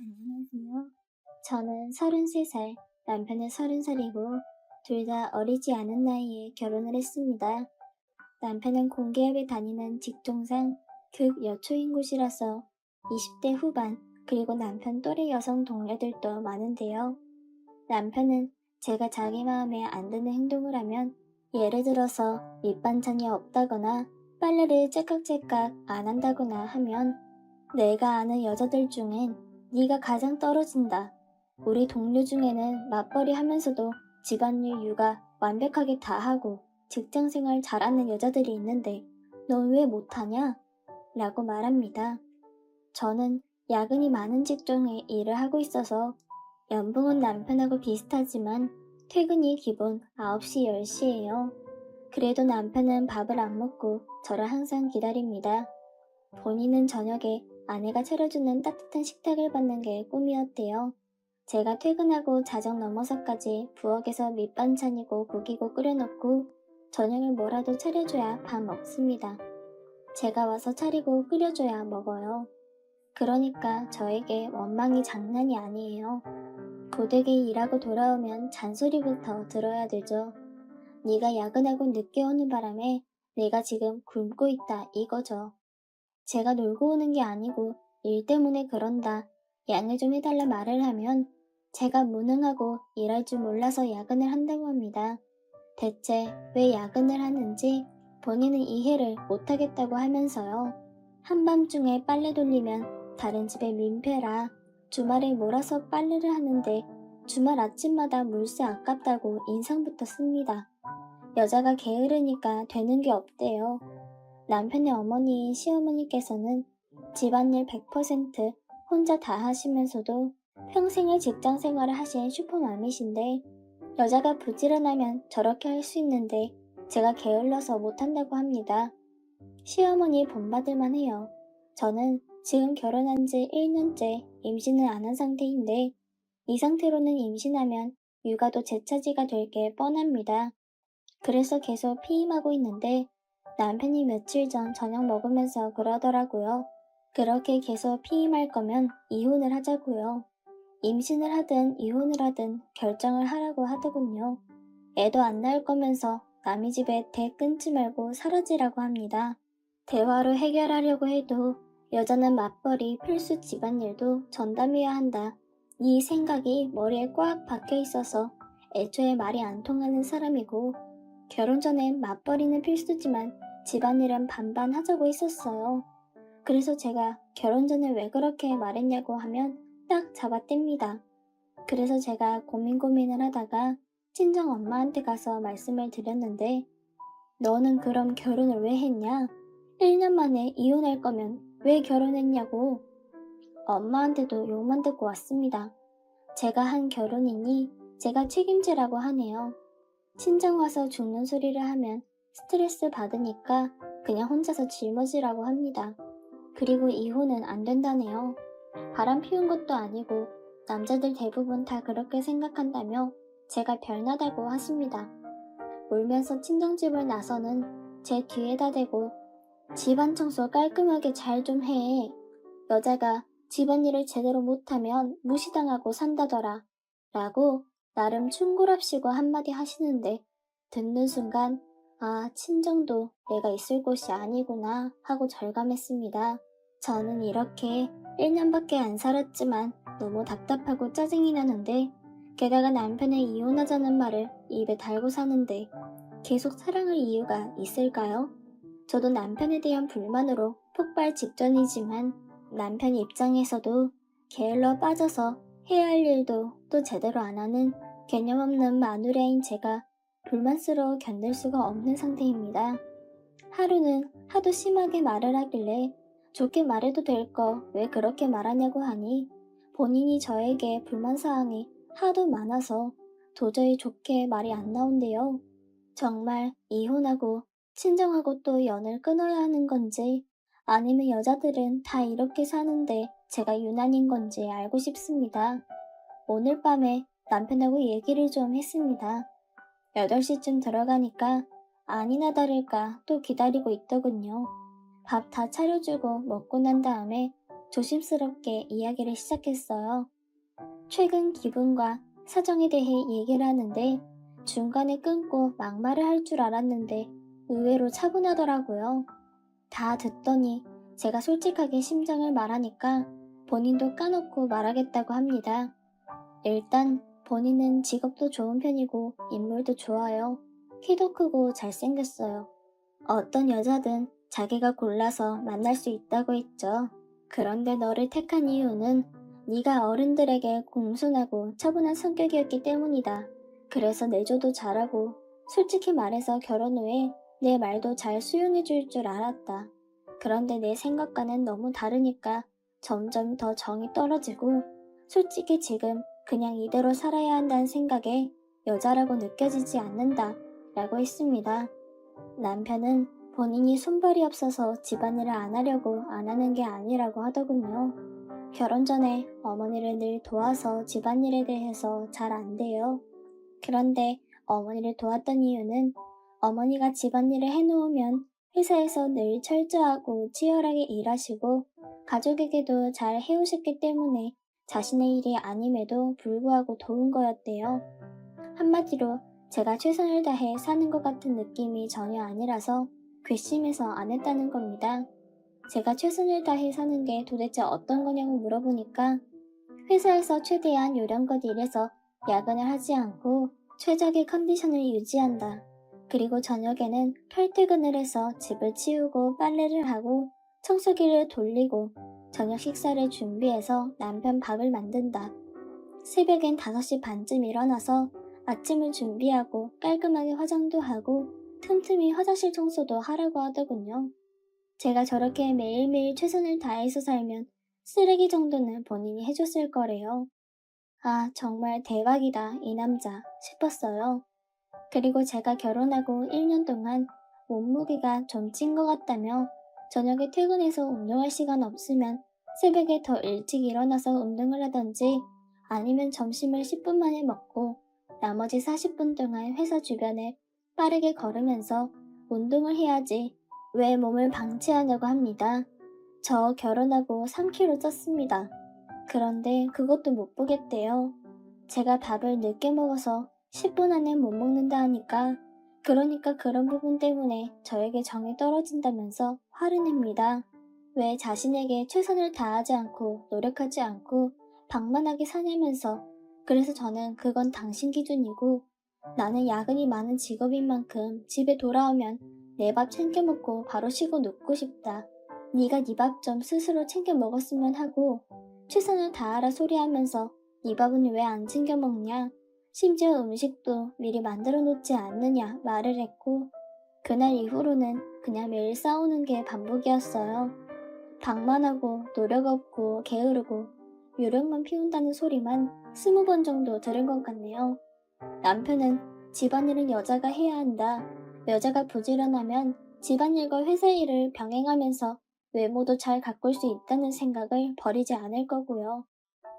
안녕하세요. 저는 33살, 남편은 30살이고, 둘 다 어리지 않은 나이에 결혼을 했습니다. 남편은 공기업에 다니는 직종상 극 여초인 곳이라서 20대 후반, 그리고 남편 또래 여성 동료들도 많은데요. 남편은 제가 자기 마음에 안 드는 행동을 하면, 예를 들어서 밑반찬이 없다거나 빨래를 째깍째깍 안 한다거나 하면, 내가 아는 여자들 중엔 네가 가장 떨어진다. 우리 동료 중에는 맞벌이 하면서도 집안일 육아 완벽하게 다 하고 직장 생활 잘하는 여자들이 있는데 넌 왜 못하냐? 라고 말합니다. 저는 야근이 많은 직종에 일을 하고 있어서 연봉은 남편하고 비슷하지만 퇴근이 기본 9시, 10시예요. 그래도 남편은 밥을 안 먹고 저를 항상 기다립니다. 본인은 저녁에 아내가 차려주는 따뜻한 식탁을 받는 게 꿈이었대요. 제가 퇴근하고 자정 넘어서까지 부엌에서 밑반찬이고 고기고 끓여놓고 저녁을 뭐라도 차려줘야 밥 먹습니다. 제가 와서 차리고 끓여줘야 먹어요. 그러니까 저에게 원망이 장난이 아니에요. 고되게 일하고 돌아오면 잔소리부터 들어야 되죠. 네가 야근하고 늦게 오는 바람에 내가 지금 굶고 있다 이거죠. 제가 놀고 오는 게 아니고 일 때문에 그런다. 양해 좀 해달라 말을 하면 제가 무능하고 일할 줄 몰라서 야근을 한다고 합니다. 대체 왜 야근을 하는지 본인은 이해를 못하겠다고 하면서요. 한밤중에 빨래 돌리면 다른 집에 민폐라 주말에 몰아서 빨래를 하는데 주말 아침마다 물세 아깝다고 인상부터 씁니다. 여자가 게으르니까 되는 게 없대요. 남편의 어머니인 시어머니께서는 집안일 100% 혼자 다 하시면서도 평생을 직장 생활을 하신 슈퍼맘이신데 여자가 부지런하면 저렇게 할 수 있는데 제가 게을러서 못한다고 합니다. 시어머니 본받을만 해요. 저는 지금 결혼한 지 1년째 임신을 안 한 상태인데 이 상태로는 임신하면 육아도 제 차지가 될 게 뻔합니다. 그래서 계속 피임하고 있는데 남편이 며칠 전 저녁 먹으면서 그러더라고요. 그렇게 계속 피임할 거면 이혼을 하자고요. 임신을 하든 이혼을 하든 결정을 하라고 하더군요. 애도 안 낳을 거면서 남의 집에 대 끊지 말고 사라지라고 합니다. 대화로 해결하려고 해도 여자는 맞벌이 필수 집안일도 전담해야 한다. 이 생각이 머리에 꽉 박혀 있어서 애초에 말이 안 통하는 사람이고 결혼 전엔 맞벌이는 필수지만 집안일은 반반 하자고 했었어요. 그래서 제가 결혼 전에 왜 그렇게 말했냐고 하면 딱 잡아뗍니다. 그래서 제가 고민 고민을 하다가 친정 엄마한테 가서 말씀을 드렸는데 너는 그럼 결혼을 왜 했냐? 1년 만에 이혼할 거면 왜 결혼했냐고 엄마한테도 욕만 듣고 왔습니다. 제가 한 결혼이니 제가 책임지라고 하네요. 친정 와서 죽는 소리를 하면 스트레스 받으니까 그냥 혼자서 짊어지라고 합니다. 그리고 이혼은 안 된다네요. 바람 피운 것도 아니고 남자들 대부분 다 그렇게 생각한다며 제가 별나다고 하십니다. 울면서 친정집을 나서는 제 뒤에다 대고 집안 청소 깔끔하게 잘 좀 해. 여자가 집안일을 제대로 못하면 무시당하고 산다더라. 라고 나름 충고랍시고 한마디 하시는데 듣는 순간 아 친정도 내가 있을 곳이 아니구나 하고 절감했습니다. 저는 이렇게 1년밖에 안 살았지만 너무 답답하고 짜증이 나는데 게다가 남편의 이혼하자는 말을 입에 달고 사는데 계속 사랑할 이유가 있을까요? 저도 남편에 대한 불만으로 폭발 직전이지만 남편 입장에서도 게을러 빠져서 해야 할 일도 또 제대로 안 하는 개념 없는 마누라인 제가 불만스러워 견딜 수가 없는 상태입니다. 하루는 하도 심하게 말을 하길래 좋게 말해도 될 거 왜 그렇게 말하냐고 하니 본인이 저에게 불만사항이 하도 많아서 도저히 좋게 말이 안 나온대요. 정말 이혼하고 친정하고 또 연을 끊어야 하는 건지 아니면 여자들은 다 이렇게 사는데 제가 유난인 건지 알고 싶습니다. 오늘 밤에 남편하고 얘기를 좀 했습니다. 8시쯤 들어가니까 아니나 다를까 또 기다리고 있더군요. 밥 다 차려주고 먹고 난 다음에 조심스럽게 이야기를 시작했어요. 최근 기분과 사정에 대해 얘기를 하는데 중간에 끊고 막말을 할 줄 알았는데 의외로 차분하더라고요. 다 듣더니 제가 솔직하게 심정을 말하니까 본인도 까놓고 말하겠다고 합니다. 일단 본인은 직업도 좋은 편이고 인물도 좋아요. 키도 크고 잘생겼어요. 어떤 여자든 자기가 골라서 만날 수 있다고 했죠. 그런데 너를 택한 이유는 네가 어른들에게 공손하고 차분한 성격이었기 때문이다. 그래서 내조도 잘하고 솔직히 말해서 결혼 후에 내 말도 잘 수용해 줄 줄 알았다. 그런데 내 생각과는 너무 다르니까 점점 더 정이 떨어지고 솔직히 지금 그냥 이대로 살아야 한다는 생각에 여자라고 느껴지지 않는다 라고 했습니다. 남편은 본인이 손발이 없어서 집안일을 안 하려고 안 하는 게 아니라고 하더군요. 결혼 전에 어머니를 늘 도와서 집안일에 대해서 잘 안 돼요. 그런데 어머니를 도왔던 이유는 어머니가 집안일을 해놓으면 회사에서 늘 철저하고 치열하게 일하시고 가족에게도 잘 해오셨기 때문에 자신의 일이 아님에도 불구하고 도운 거였대요. 한마디로 제가 최선을 다해 사는 것 같은 느낌이 전혀 아니라서 괘씸해서 안 했다는 겁니다. 제가 최선을 다해 사는 게 도대체 어떤 거냐고 물어보니까 회사에서 최대한 요령껏 일해서 야근을 하지 않고 최적의 컨디션을 유지한다. 그리고 저녁에는 칼퇴근을 해서 집을 치우고 빨래를 하고 청소기를 돌리고 저녁 식사를 준비해서 남편 밥을 만든다. 새벽엔 5시 반쯤 일어나서 아침을 준비하고 깔끔하게 화장도 하고 틈틈이 화장실 청소도 하라고 하더군요. 제가 저렇게 매일매일 최선을 다해서 살면 쓰레기 정도는 본인이 해줬을 거래요. 아, 정말 대박이다, 이 남자 싶었어요. 그리고 제가 결혼하고 1년 동안 몸무게가 좀 찐 것 같다며 저녁에 퇴근해서 운동할 시간 없으면 새벽에 더 일찍 일어나서 운동을 하던지 아니면 점심을 10분 만에 먹고 나머지 40분 동안 회사 주변을 빠르게 걸으면서 운동을 해야지 왜 몸을 방치하냐고 합니다. 저 결혼하고 3kg 쪘습니다. 그런데 그것도 못 보겠대요. 제가 밥을 늦게 먹어서 10분 안에 못 먹는다 하니까 그러니까 그런 부분 때문에 저에게 정이 떨어진다면서 화를 냅니다. 왜 자신에게 최선을 다하지 않고 노력하지 않고 방만하게 사냐면서 그래서 저는 그건 당신 기준이고 나는 야근이 많은 직업인 만큼 집에 돌아오면 내 밥 챙겨 먹고 바로 쉬고 눕고 싶다. 네가 네 밥 좀 스스로 챙겨 먹었으면 하고 최선을 다하라 소리하면서 네 밥은 왜 안 챙겨 먹냐? 심지어 음식도 미리 만들어 놓지 않느냐 말을 했고 그날 이후로는 그냥 매일 싸우는 게 반복이었어요. 방만하고 노력 없고 게으르고 요령만 피운다는 소리만 스무 번 정도 들은 것 같네요. 남편은 집안일은 여자가 해야 한다. 여자가 부지런하면 집안일과 회사 일을 병행하면서 외모도 잘 가꿀 수 있다는 생각을 버리지 않을 거고요.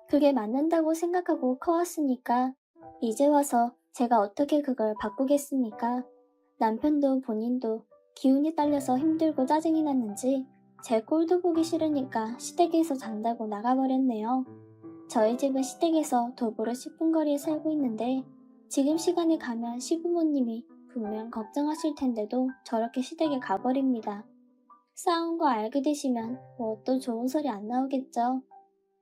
그게 맞는다고 생각하고 커왔으니까 이제 와서 제가 어떻게 그걸 바꾸겠습니까? 남편도 본인도 기운이 딸려서 힘들고 짜증이 났는지 제 꼴도 보기 싫으니까 시댁에서 잔다고 나가버렸네요. 저희 집은 시댁에서 도보로 10분 거리에 살고 있는데 지금 시간에 가면 시부모님이 분명 걱정하실 텐데도 저렇게 시댁에 가버립니다. 싸운 거 알게 되시면 뭐 또 좋은 소리 안 나오겠죠.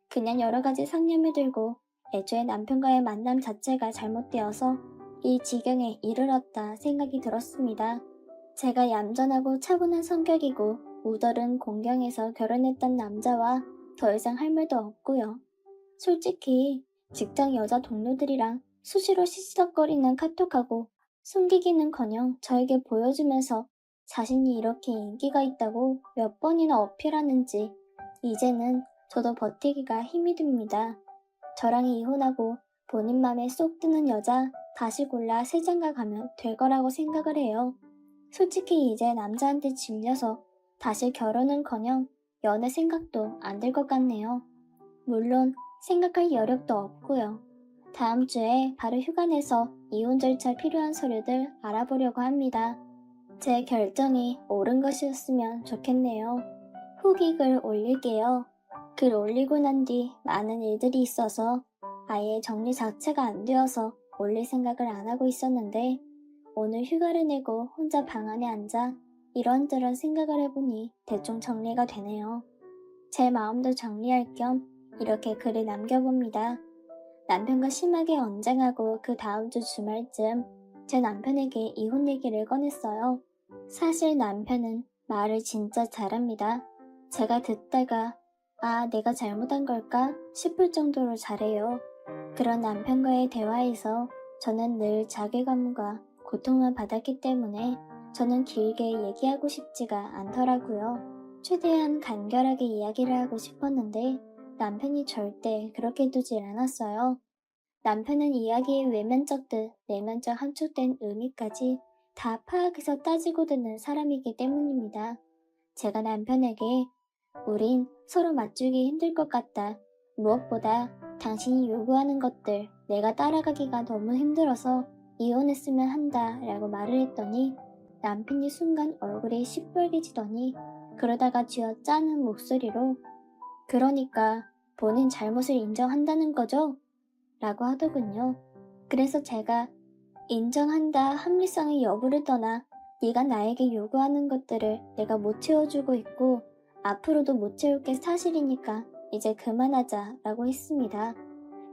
그냥 여러 가지 상념이 들고 애초에 남편과의 만남 자체가 잘못되어서 이 지경에 이르렀다 생각이 들었습니다. 제가 얌전하고 차분한 성격이고 우덜은 공경에서 결혼했던 남자와 더 이상 할 말도 없고요. 솔직히 직장 여자 동료들이랑 수시로 시시덕거리는 카톡하고 숨기기는커녕 저에게 보여주면서 자신이 이렇게 인기가 있다고 몇 번이나 어필하는지 이제는 저도 버티기가 힘이 듭니다. 저랑 이혼하고 본인 맘에 쏙 드는 여자 다시 골라 새 장가 가면 될 거라고 생각을 해요. 솔직히 이제 남자한테 질려서 다시 결혼은커녕 연애 생각도 안 들 것 같네요. 물론 생각할 여력도 없고요. 다음 주에 바로 휴가 내서 이혼 절차 필요한 서류들 알아보려고 합니다. 제 결정이 옳은 것이었으면 좋겠네요. 후기글 올릴게요. 글 올리고 난 뒤 많은 일들이 있어서 아예 정리 자체가 안 되어서 올릴 생각을 안 하고 있었는데 오늘 휴가를 내고 혼자 방 안에 앉아 이런저런 생각을 해보니 대충 정리가 되네요. 제 마음도 정리할 겸 이렇게 글을 남겨봅니다. 남편과 심하게 언쟁하고 그 다음 주 주말쯤 제 남편에게 이혼 얘기를 꺼냈어요. 사실 남편은 말을 진짜 잘합니다. 제가 듣다가 아, 내가 잘못한 걸까 싶을 정도로 잘해요. 그런 남편과의 대화에서 저는 늘 자괴감과 고통만 받았기 때문에 저는 길게 얘기하고 싶지가 않더라고요. 최대한 간결하게 이야기를 하고 싶었는데 남편이 절대 그렇게 두질 않았어요. 남편은 이야기의 외면적 듯 내면적 함축된 의미까지 다 파악해서 따지고 듣는 사람이기 때문입니다. 제가 남편에게 우린 서로 맞추기 힘들 것 같다. 무엇보다 당신이 요구하는 것들 내가 따라가기가 너무 힘들어서 이혼했으면 한다 라고 말을 했더니 남편이 순간 얼굴이 시뻘개지더니 그러다가 쥐어 짜는 목소리로 그러니까 본인 잘못을 인정한다는 거죠? 라고 하더군요. 그래서 제가 인정한다 합리성의 여부를 떠나 네가 나에게 요구하는 것들을 내가 못 채워주고 있고 앞으로도 못 채울 게 사실이니까 이제 그만하자 라고 했습니다.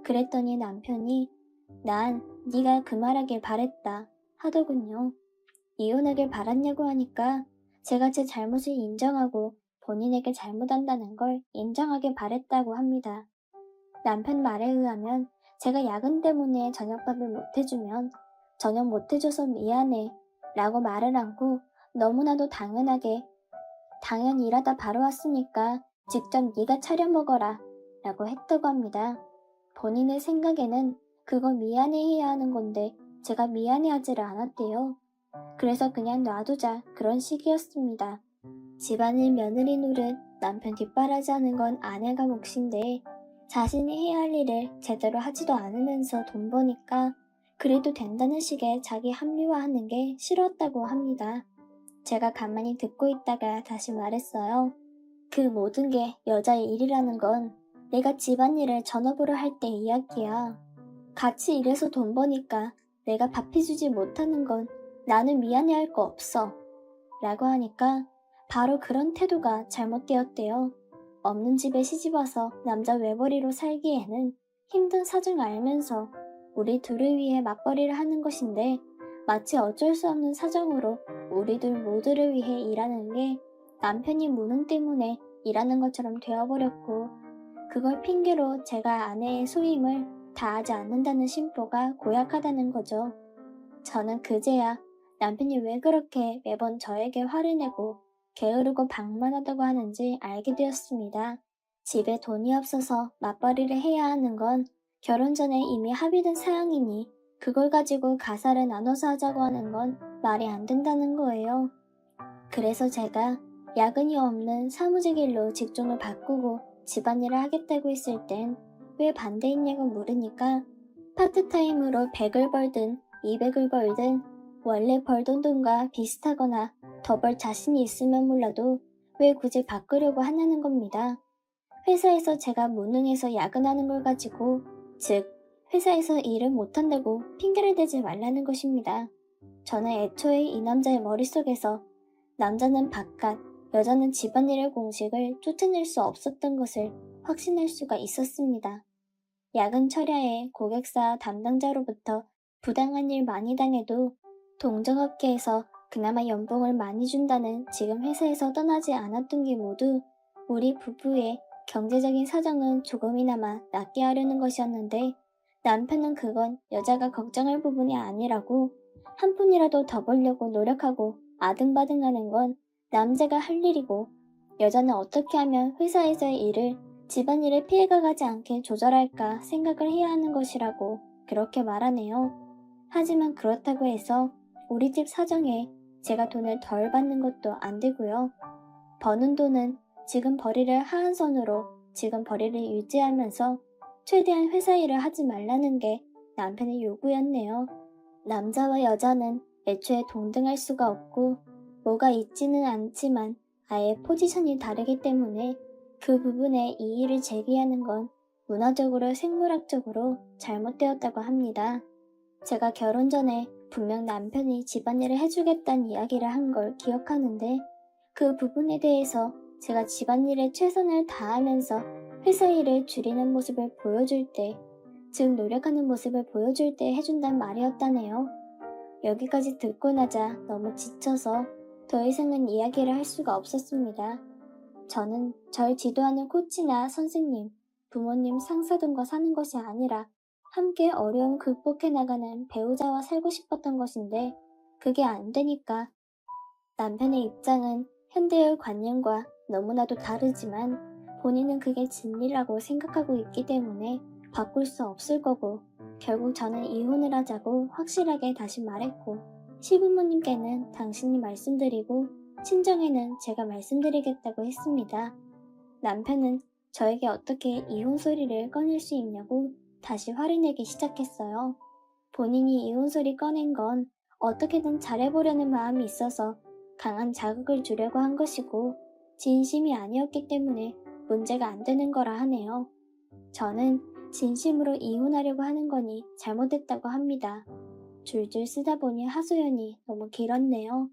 그랬더니 남편이 난 네가 그 말하길 바랬다 하더군요. 이혼하길 바랐냐고 하니까 제가 제 잘못을 인정하고 본인에게 잘못한다는 걸 인정하길 바랬다고 합니다. 남편 말에 의하면 제가 야근 때문에 저녁밥을 못 해주면 저녁 못 해줘서 미안해 라고 말을 않고 너무나도 당연하게 당연히 일하다 바로 왔으니까 직접 네가 차려 먹어라 라고 했다고 합니다. 본인의 생각에는 그거 미안해해야 하는 건데 제가 미안해하지를 않았대요. 그래서 그냥 놔두자 그런 식이었습니다. 집안일 며느리 노릇 남편 뒷바라지하는 건 아내가 몫인데 자신이 해야 할 일을 제대로 하지도 않으면서 돈 버니까 그래도 된다는 식의 자기 합리화하는 게 싫었다고 합니다. 제가 가만히 듣고 있다가 다시 말했어요. 그 모든 게 여자의 일이라는 건 내가 집안일을 전업으로 할 때 이야기야. 같이 일해서 돈 버니까 내가 밥 해주지 못하는 건 나는 미안해할 거 없어. 라고 하니까 바로 그런 태도가 잘못되었대요. 없는 집에 시집와서 남자 외벌이로 살기에는 힘든 사정 알면서 우리 둘을 위해 맞벌이를 하는 것인데 마치 어쩔 수 없는 사정으로 우리들 모두를 위해 일하는 게 남편이 무능 때문에 일하는 것처럼 되어버렸고 그걸 핑계로 제가 아내의 소임을 다하지 않는다는 심보가 고약하다는 거죠. 저는 그제야 남편이 왜 그렇게 매번 저에게 화를 내고 게으르고 방만하다고 하는지 알게 되었습니다. 집에 돈이 없어서 맞벌이를 해야 하는 건 결혼 전에 이미 합의된 사양이니 그걸 가지고 가사를 나눠서 하자고 하는 건 말이 안 된다는 거예요. 그래서 제가 야근이 없는 사무직 일로 직종을 바꾸고 집안일을 하겠다고 했을 땐 왜 반대했냐고 물으니까 파트타임으로 100을 벌든 200을 벌든 원래 벌던 돈과 비슷하거나 더 벌 자신이 있으면 몰라도 왜 굳이 바꾸려고 하냐는 겁니다. 회사에서 제가 무능해서 야근하는 걸 가지고 즉 회사에서 일을 못한다고 핑계를 대지 말라는 것입니다. 저는 애초에 이 남자의 머릿속에서 남자는 바깥, 여자는 집안일의 공식을 쫓아낼 수 없었던 것을 확신할 수가 있었습니다. 야근 철야에 고객사 담당자로부터 부당한 일 많이 당해도 동정업계에서 그나마 연봉을 많이 준다는 지금 회사에서 떠나지 않았던 게 모두 우리 부부의 경제적인 사정은 조금이나마 낫게 하려는 것이었는데 남편은 그건 여자가 걱정할 부분이 아니라고 한 푼이라도 더 벌려고 노력하고 아등바등하는 건 남자가 할 일이고 여자는 어떻게 하면 회사에서의 일을 집안일에 피해가 가지 않게 조절할까 생각을 해야 하는 것이라고 그렇게 말하네요. 하지만 그렇다고 해서 우리 집 사정에 제가 돈을 덜 받는 것도 안 되고요. 버는 돈은 지금 벌이를 하한선으로 지금 벌이를 유지하면서 최대한 회사 일을 하지 말라는 게 남편의 요구였네요. 남자와 여자는 애초에 동등할 수가 없고 뭐가 있지는 않지만 아예 포지션이 다르기 때문에 그 부분에 이의를 제기하는 건 문화적으로 생물학적으로 잘못되었다고 합니다. 제가 결혼 전에 분명 남편이 집안일을 해주겠다는 이야기를 한 걸 기억하는데 그 부분에 대해서 제가 집안일에 최선을 다하면서 회사 일을 줄이는 모습을 보여줄 때, 즉 노력하는 모습을 보여줄 때 해준단 말이었다네요. 여기까지 듣고 나자 너무 지쳐서 더 이상은 이야기를 할 수가 없었습니다. 저는 절 지도하는 코치나 선생님, 부모님, 상사 등과 사는 것이 아니라 함께 어려움 극복해 나가는 배우자와 살고 싶었던 것인데 그게 안 되니까 남편의 입장은 현대의 관념과 너무나도 다르지만 본인은 그게 진리라고 생각하고 있기 때문에 바꿀 수 없을 거고 결국 저는 이혼을 하자고 확실하게 다시 말했고 시부모님께는 당신이 말씀드리고 친정에는 제가 말씀드리겠다고 했습니다. 남편은 저에게 어떻게 이혼 소리를 꺼낼 수 있냐고 다시 화를 내기 시작했어요. 본인이 이혼 소리 꺼낸 건 어떻게든 잘해보려는 마음이 있어서 강한 자극을 주려고 한 것이고 진심이 아니었기 때문에 문제가 안 되는 거라 하네요. 저는 진심으로 이혼하려고 하는 거니 잘못했다고 합니다. 줄줄 쓰다 보니 하소연이 너무 길었네요.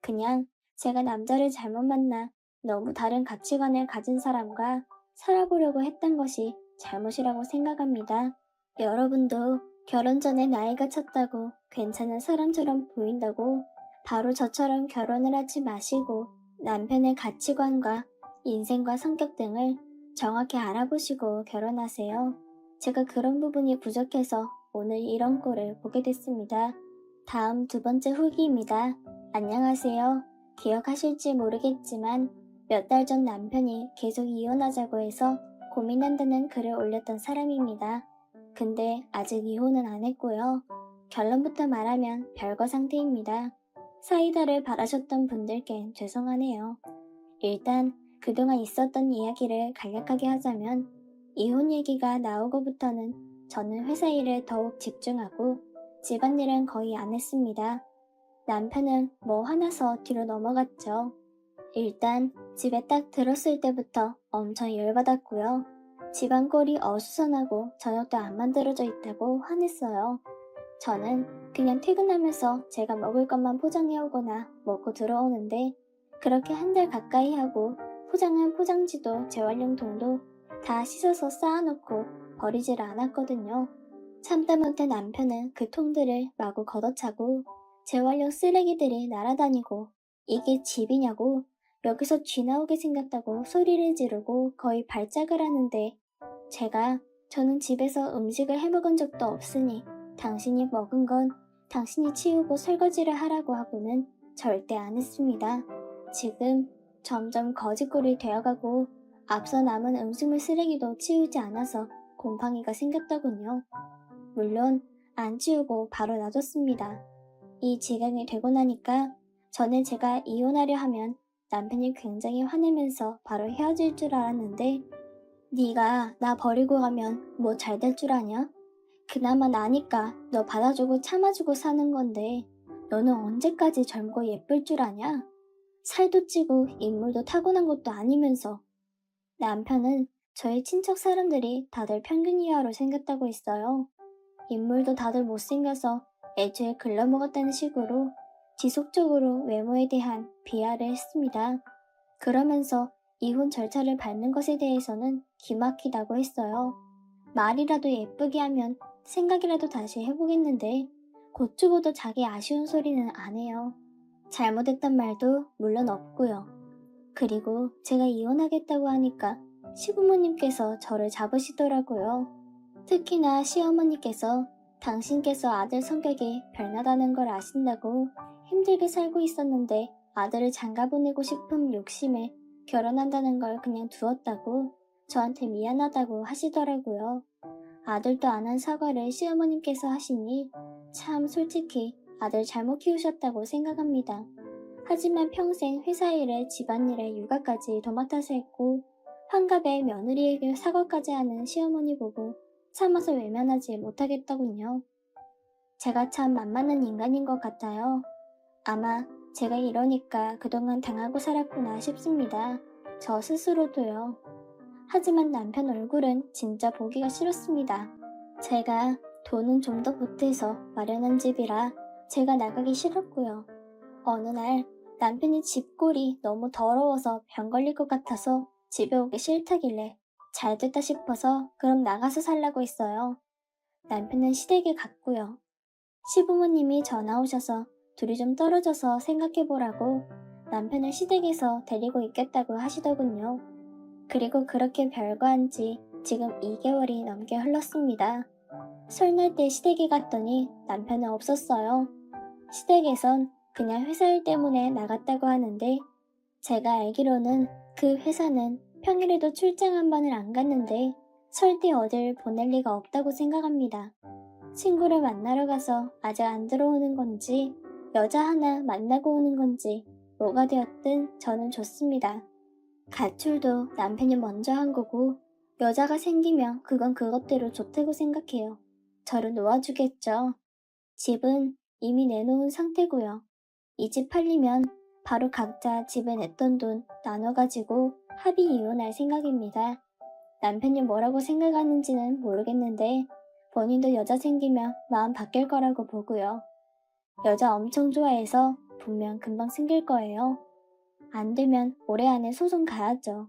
그냥 제가 남자를 잘못 만나 너무 다른 가치관을 가진 사람과 살아보려고 했던 것이 잘못이라고 생각합니다. 여러분도 결혼 전에 나이가 찼다고 괜찮은 사람처럼 보인다고 바로 저처럼 결혼을 하지 마시고 남편의 가치관과 인생과 성격 등을 정확히 알아보시고 결혼하세요. 제가 그런 부분이 부족해서 오늘 이런 꼴을 보게 됐습니다. 다음 두 번째 후기입니다. 안녕하세요. 기억하실지 모르겠지만 몇 달 전 남편이 계속 이혼하자고 해서 고민한다는 글을 올렸던 사람입니다. 근데 아직 이혼은 안 했고요. 결론부터 말하면 별거 상태입니다. 사이다를 바라셨던 분들께 죄송하네요. 일단 그동안 있었던 이야기를 간략하게 하자면 이혼 얘기가 나오고부터는 저는 회사 일에 더욱 집중하고 집안일은 거의 안 했습니다. 남편은 뭐 화나서 뒤로 넘어갔죠. 일단 집에 딱 들었을 때부터 엄청 열받았고요. 집안 꼴이 어수선하고 저녁도 안 만들어져 있다고 화냈어요. 저는 그냥 퇴근하면서 제가 먹을 것만 포장해 오거나 먹고 들어오는데 그렇게 한 달 가까이 하고 포장한 포장지도 재활용통도 다 씻어서 쌓아놓고 버리질 않았거든요. 참다 못해 남편은 그 통들을 마구 걷어차고 재활용 쓰레기들이 날아다니고 이게 집이냐고 여기서 쥐 나오게 생겼다고 소리를 지르고 거의 발작을 하는데 제가 저는 집에서 음식을 해 먹은 적도 없으니 당신이 먹은 건 당신이 치우고 설거지를 하라고 하고는 절대 안 했습니다. 지금 점점 거짓골이 되어가고 앞서 남은 음식물 쓰레기도 치우지 않아서 곰팡이가 생겼더군요. 물론 안 치우고 바로 놔뒀습니다. 이 지경이 되고 나니까 전에 제가 이혼하려 하면 남편이 굉장히 화내면서 바로 헤어질 줄 알았는데 네가 나 버리고 가면 뭐 잘 될 줄 아냐? 그나마 나니까 너 받아주고 참아주고 사는 건데 너는 언제까지 젊고 예쁠 줄 아냐? 살도 찌고 인물도 타고난 것도 아니면서 남편은 저희 친척 사람들이 다들 평균 이하로 생겼다고 했어요. 인물도 다들 못생겨서 애초에 글러먹었다는 식으로 지속적으로 외모에 대한 비하를 했습니다. 그러면서 이혼 절차를 밟는 것에 대해서는 기막히다고 했어요. 말이라도 예쁘게 하면 생각이라도 다시 해보겠는데 고추보다 자기 아쉬운 소리는 안 해요. 잘못했단 말도 물론 없고요. 그리고 제가 이혼하겠다고 하니까 시부모님께서 저를 잡으시더라고요. 특히나 시어머니께서 당신께서 아들 성격이 별나다는 걸 아신다고 힘들게 살고 있었는데 아들을 장가 보내고 싶은 욕심에 결혼한다는 걸 그냥 두었다고 저한테 미안하다고 하시더라고요. 아들도 안 한 사과를 시어머님께서 하시니 참 솔직히 아들 잘못 키우셨다고 생각합니다. 하지만 평생 회사 일에 집안일에 육아까지 도맡아서 했고 환갑에 며느리에게 사과까지 하는 시어머니 보고 참아서 외면하지 못하겠더군요. 제가 참 만만한 인간인 것 같아요. 아마 제가 이러니까 그동안 당하고 살았구나 싶습니다. 저 스스로도요. 하지만 남편 얼굴은 진짜 보기가 싫었습니다. 제가 돈은 좀 더 보태서 마련한 집이라 제가 나가기 싫었고요. 어느 날 남편이 집골이 너무 더러워서 병 걸릴 것 같아서 집에 오기 싫다길래 잘 됐다 싶어서 그럼 나가서 살라고 했어요. 남편은 시댁에 갔고요. 시부모님이 전화 오셔서 둘이 좀 떨어져서 생각해보라고 남편을 시댁에서 데리고 있겠다고 하시더군요. 그리고 그렇게 별거한 지 지금 2개월이 넘게 흘렀습니다. 설날 때 시댁에 갔더니 남편은 없었어요. 시댁에선 그냥 회사 일 때문에 나갔다고 하는데 제가 알기로는 그 회사는 평일에도 출장 한 번을 안 갔는데 설때 어딜 보낼 리가 없다고 생각합니다. 친구를 만나러 가서 아직 안 들어오는 건지 여자 하나 만나고 오는 건지 뭐가 되었든 저는 좋습니다. 가출도 남편이 먼저 한 거고 여자가 생기면 그건 그것대로 좋다고 생각해요. 저를 놓아주겠죠. 집은 이미 내놓은 상태고요. 이 집 팔리면 바로 각자 집에 냈던 돈 나눠가지고 합의 이혼할 생각입니다. 남편이 뭐라고 생각하는지는 모르겠는데 본인도 여자 생기면 마음 바뀔 거라고 보고요. 여자 엄청 좋아해서 분명 금방 생길 거예요. 안 되면 올해 안에 소송 가야죠.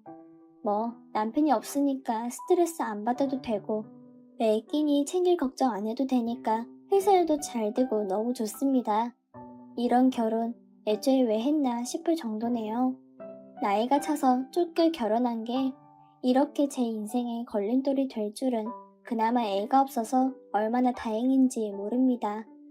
뭐 남편이 없으니까 스트레스 안 받아도 되고 매 끼니 챙길 걱정 안 해도 되니까 회사에도 잘 되고 너무 좋습니다. 이런 결혼 애초에 왜 했나 싶을 정도네요. 나이가 차서 쫓겨 결혼한 게 이렇게 제 인생에 걸림돌이 될 줄은 그나마 애가 없어서 얼마나 다행인지 모릅니다.